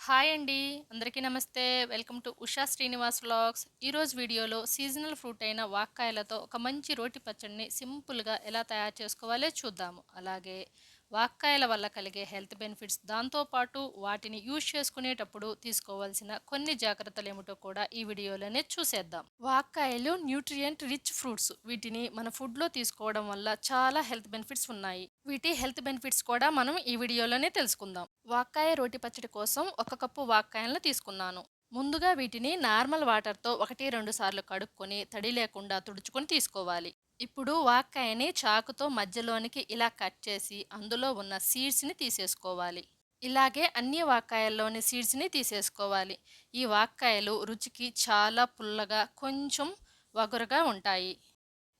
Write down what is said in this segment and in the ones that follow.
Hi అండి అందరికీ నమస్తే. Welcome to Usha Srinivas vlogs. ఈరోజు వీడియోలో సీజనల్ ఫ్రూట్ అయిన వాక్కాయలతో ఒక మంచి రోటి పచ్చడిని సింపుల్గా ఎలా తయారు చేసుకోవాలో చూద్దాము. అలాగే వాక్కాయల వల్ల కలిగే హెల్త్ బెనిఫిట్స్ దాంతోపాటు వాటిని యూజ్ చేసుకునేటప్పుడు తీసుకోవాల్సిన కొన్ని జాగ్రత్తలు ఏమిటో కూడా ఈ వీడియోలోనే చూసేద్దాం. వాక్కాయలు న్యూట్రియంట్ రిచ్ ఫ్రూట్స్ వీటిని మన ఫుడ్లో తీసుకోవడం వల్ల చాలా హెల్త్ బెనిఫిట్స్ ఉన్నాయి. వీటి హెల్త్ బెనిఫిట్స్ కూడా మనం ఈ వీడియోలోనే తెలుసుకుందాం. వాక్కాయ రోటి పచ్చడి కోసం ఒక కప్పు వాక్కాయలను తీసుకున్నాను. ముందుగా వీటిని నార్మల్ వాటర్తో ఒకటి రెండు సార్లు కడుక్కొని తడి లేకుండా తుడుచుకొని తీసుకోవాలి. ఇప్పుడు వాక్కాయని చాకుతో మధ్యలోనికి ఇలా కట్ చేసి అందులో ఉన్న సీడ్స్ని తీసేసుకోవాలి. ఇలాగే అన్ని వాక్కాయల్లోని సీడ్స్ని తీసేసుకోవాలి. ఈ వాక్కాయలు రుచికి చాలా పుల్లగా కొంచెం వగరుగా ఉంటాయి.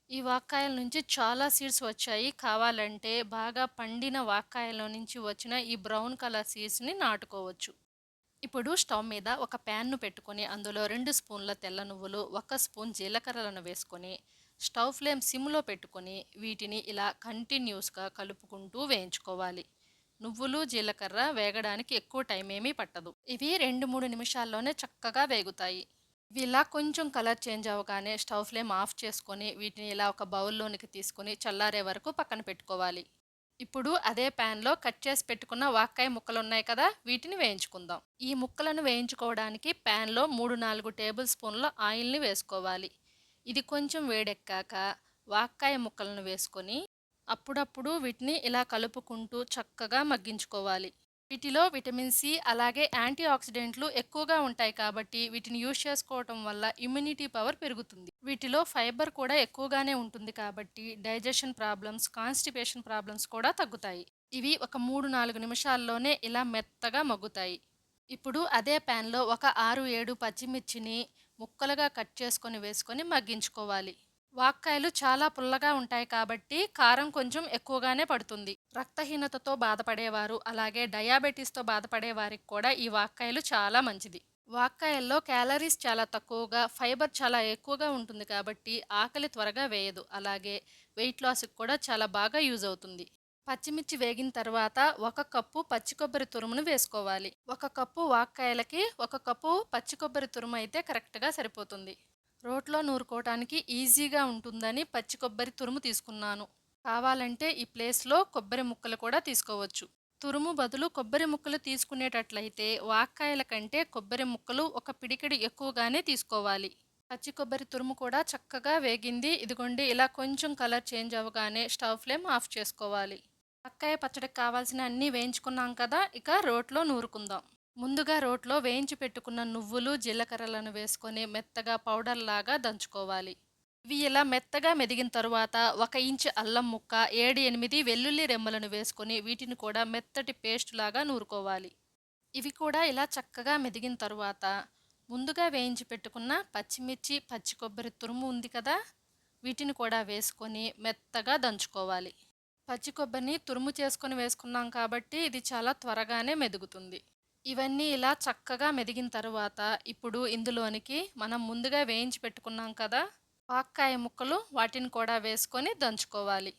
ఈ వాక్కాయల నుంచి చాలా సీడ్స్ వచ్చాయి. కావాలంటే బాగా పండిన వాక్కాయల నుంచి వచ్చిన ఈ బ్రౌన్ కలర్ సీడ్స్ని నాటుకోవచ్చు. ఇప్పుడు స్టవ్ మీద ఒక ప్యాన్ను పెట్టుకొని అందులో రెండు స్పూన్ల తెల్ల నువ్వులు ఒక స్పూన్ జీలకర్రలను వేసుకొని స్టవ్ ఫ్లేమ్ సిమ్లో పెట్టుకొని వీటిని ఇలా కంటిన్యూస్గా కలుపుకుంటూ వేయించుకోవాలి. నువ్వులు జీలకర్ర వేగడానికి ఎక్కువ టైం ఏమీ పట్టదు. ఇవి రెండు మూడు నిమిషాల్లోనే చక్కగా వేగుతాయి. ఇవి ఇలా కొంచెం కలర్ చేంజ్ అవ్వగానే స్టవ్ ఫ్లేమ్ ఆఫ్ చేసుకొని వీటిని ఇలా ఒక బౌల్లోనికి తీసుకొని చల్లారే వరకు పక్కన పెట్టుకోవాలి. ఇప్పుడు అదే ప్యాన్లో కట్ చేసి పెట్టుకున్న వాక్కాయ ముక్కలు ఉన్నాయి కదా వీటిని వేయించుకుందాం. ఈ ముక్కలను వేయించుకోవడానికి ప్యాన్లో మూడు నాలుగు టేబుల్ స్పూన్ల ఆయిల్ని వేసుకోవాలి. ఇది కొంచెం వేడెక్కాక వాక్కాయ ముక్కలను వేసుకొని అప్పుడప్పుడు వీటిని ఇలా కలుపుకుంటూ చక్కగా మగ్గించుకోవాలి. వీటిలో విటమిన్ సి అలాగే యాంటీ ఆక్సిడెంట్లు ఎక్కువగా ఉంటాయి కాబట్టి వీటిని యూజ్ చేసుకోవటం వల్ల ఇమ్యూనిటీ పవర్ పెరుగుతుంది. వీటిలో ఫైబర్ కూడా ఎక్కువగానే ఉంటుంది కాబట్టి డైజెషన్ ప్రాబ్లమ్స్ కాన్స్టిపేషన్ ప్రాబ్లమ్స్ కూడా తగ్గుతాయి. ఇవి ఒక మూడు నాలుగు నిమిషాల్లోనే ఇలా మెత్తగా మగ్గుతాయి. ఇప్పుడు అదే ప్యాన్లో ఒక ఆరు ఏడు పచ్చిమిర్చిని ముక్కలుగా కట్ చేసుకొని వేసుకొని మగ్గించుకోవాలి. వాక్కాయలు చాలా పుల్లగా ఉంటాయి కాబట్టి కారం కొంచెం ఎక్కువగానే పడుతుంది. రక్తహీనతతో బాధపడేవారు అలాగే డయాబెటీస్తో బాధపడే వారికి కూడా ఈ వాక్కాయలు చాలా మంచిది. వాక్కాయల్లో క్యాలరీస్ చాలా తక్కువగా ఫైబర్ చాలా ఎక్కువగా ఉంటుంది కాబట్టి ఆకలి త్వరగా వేయదు. అలాగే వెయిట్ లాస్కి కూడా చాలా బాగా యూజ్ అవుతుంది. పచ్చిమిర్చి వేగిన తర్వాత ఒక కప్పు పచ్చి కొబ్బరి తురుమును వేసుకోవాలి. ఒక కప్పు వాక్కాయలకి ఒక కప్పు పచ్చి కొబ్బరి తురుము అయితే కరెక్ట్గా సరిపోతుంది. రోట్లో నూరుకోవటానికి ఈజీగా ఉంటుందని పచ్చి కొబ్బరి తురుము తీసుకున్నాను. కావాలంటే ఈ ప్లేస్లో కొబ్బరి ముక్కలు కూడా తీసుకోవచ్చు. తురుము బదులు కొబ్బరి ముక్కలు తీసుకునేటట్లయితే వాక్కాయల కంటే కొబ్బరి ముక్కలు ఒక పిడికిడి ఎక్కువగానే తీసుకోవాలి. పచ్చి కొబ్బరి తురుము కూడా చక్కగా వేగింది. ఇదిగోండి ఇలా కొంచెం కలర్ చేంజ్ అవ్వగానే స్టవ్ ఫ్లేమ్ ఆఫ్ చేసుకోవాలి. అక్కాయ పచ్చడికి కావాల్సిన అన్నీ వేయించుకున్నాం కదా ఇక రోట్లో నూరుకుందాం. ముందుగా రోట్లో వేయించి పెట్టుకున్న నువ్వులు జీలకర్రలను వేసుకొని మెత్తగా పౌడర్లాగా దంచుకోవాలి. ఇవి ఇలా మెత్తగా మెదిగిన తరువాత ఒక ఇంచు అల్లం ముక్క ఏడు ఎనిమిది వెల్లుల్లి రెమ్మలను వేసుకొని వీటిని కూడా మెత్తటి పేస్ట్ లాగా నూరుకోవాలి. ఇవి కూడా ఇలా చక్కగా మెదిగిన తరువాత ముందుగా వేయించి పెట్టుకున్న పచ్చిమిర్చి పచ్చి కొబ్బరి తురుము ఉంది కదా వీటిని కూడా వేసుకొని మెత్తగా దంచుకోవాలి. పచ్చి కొబ్బరిని తురుము చేసుకొని వేసుకున్నాం కాబట్టి ఇది చాలా త్వరగానే మెదుగుతుంది. ఇవన్నీ ఇలా చక్కగా మెదిగిన తరువాత ఇప్పుడు ఇందులోనికి మనం ముందుగా వేయించి పెట్టుకున్నాం కదా వాక్కాయ ముక్కలు వాటిని కూడా వేసుకొని దంచుకోవాలి.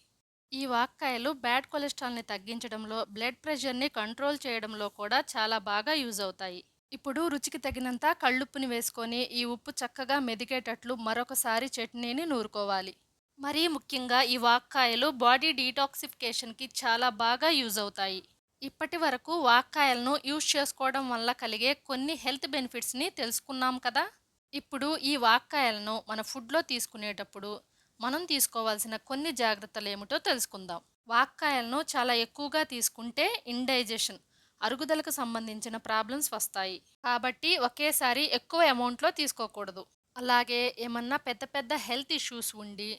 ఈ వాక్కాయలు బ్యాడ్ కొలెస్ట్రాల్ని తగ్గించడంలో బ్లడ్ ప్రెషర్ని కంట్రోల్ చేయడంలో కూడా చాలా బాగా యూజ్ అవుతాయి. ఇప్పుడు రుచికి తగినంత కళ్ళుప్పుని వేసుకొని ఈ ఉప్పు చక్కగా మెదిగేటట్లు మరొకసారి చట్నీని నూరుకోవాలి. మరీ ముఖ్యంగా ఈ వాక్కాయలు బాడీ డీటాక్సిఫికేషన్కి చాలా బాగా యూజ్ అవుతాయి. ఇప్పటి వరకు వాక్కాయలను యూజ్ చేసుకోవడం వల్ల కలిగే కొన్ని హెల్త్ బెనిఫిట్స్ని తెలుసుకున్నాం కదా? ఇప్పుడు ఈ వాక్కాయలను మన ఫుడ్లో తీసుకునేటప్పుడు మనం తీసుకోవాల్సిన కొన్ని జాగ్రత్తలు ఏమిటో తెలుసుకుందాం. వాక్కాయలను చాలా ఎక్కువగా తీసుకుంటే ఇండైజెషన్ అరుగుదలకు సంబంధించిన ప్రాబ్లమ్స్ వస్తాయి. కాబట్టి ఒకేసారి ఎక్కువ అమౌంట్లో తీసుకోకూడదు. అలాగే ఏమన్నా పెద్ద పెద్ద హెల్త్ ఇష్యూస్ ఉండి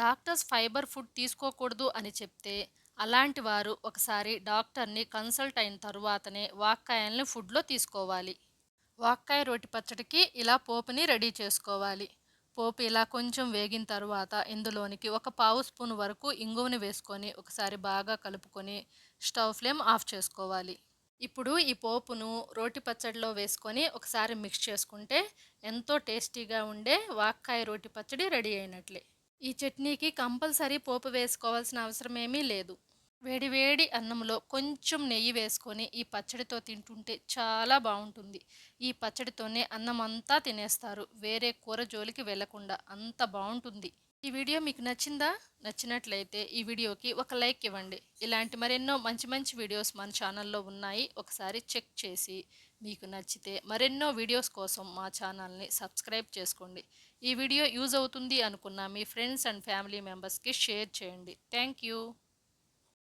డాక్టర్స్ ఫైబర్ ఫుడ్ తీసుకోకూడదు అని చెప్తే అలాంటి వారు ఒకసారి డాక్టర్ని కన్సల్ట్ అయిన తరువాతనే వాక్కాయల్ని ఫుడ్లో తీసుకోవాలి. వాక్కాయ రోటి పచ్చడికి ఇలా పోపుని రెడీ చేసుకోవాలి. పోపు ఇలా కొంచెం వేగిన తర్వాత ఇందులోనికి ఒక పావు స్పూన్ వరకు ఇంగువని వేసుకొని ఒకసారి బాగా కలుపుకొని స్టవ్ ఫ్లేమ్ ఆఫ్ చేసుకోవాలి. ఇప్పుడు ఈ పోపును రోటి పచ్చడిలో వేసుకొని ఒకసారి మిక్స్ చేసుకుంటే ఎంతో టేస్టీగా ఉండే వాక్కాయ రోటి పచ్చడి రెడీ అయినట్లే. ఈ చట్నీకి కంపల్సరీ పోపు వేసుకోవాల్సిన అవసరం ఏమీ లేదు వేడివేడి అన్నంలో కొంచెం నెయ్యి వేసుకొని ఈ పచ్చడితో తింటుంటే చాలా బాగుంటుంది. ఈ పచ్చడితోనే అన్నం అంతా తినేస్తారు. వేరే కూర జోలికి వెళ్ళకుండా అంత బాగుంటుంది. ఈ వీడియో మీకు నచ్చిందా? నచ్చినట్లయితే ఈ వీడియోకి ఒక లైక్ ఇవ్వండి. ఇలాంటి మరెన్నో మంచి మంచి వీడియోస్ మన ఛానల్లో ఉన్నాయి. ఒకసారి చెక్ చేసి మీకు నచ్చితే మరెన్నో వీడియోస్ కోసం మా ఛానల్ని సబ్స్క్రైబ్ చేసుకోండి. ఈ వీడియో యూజ్ అవుతుంది అనుకున్న మీ ఫ్రెండ్స్ అండ్ ఫ్యామిలీ మెంబర్స్కి షేర్ చేయండి. Thank you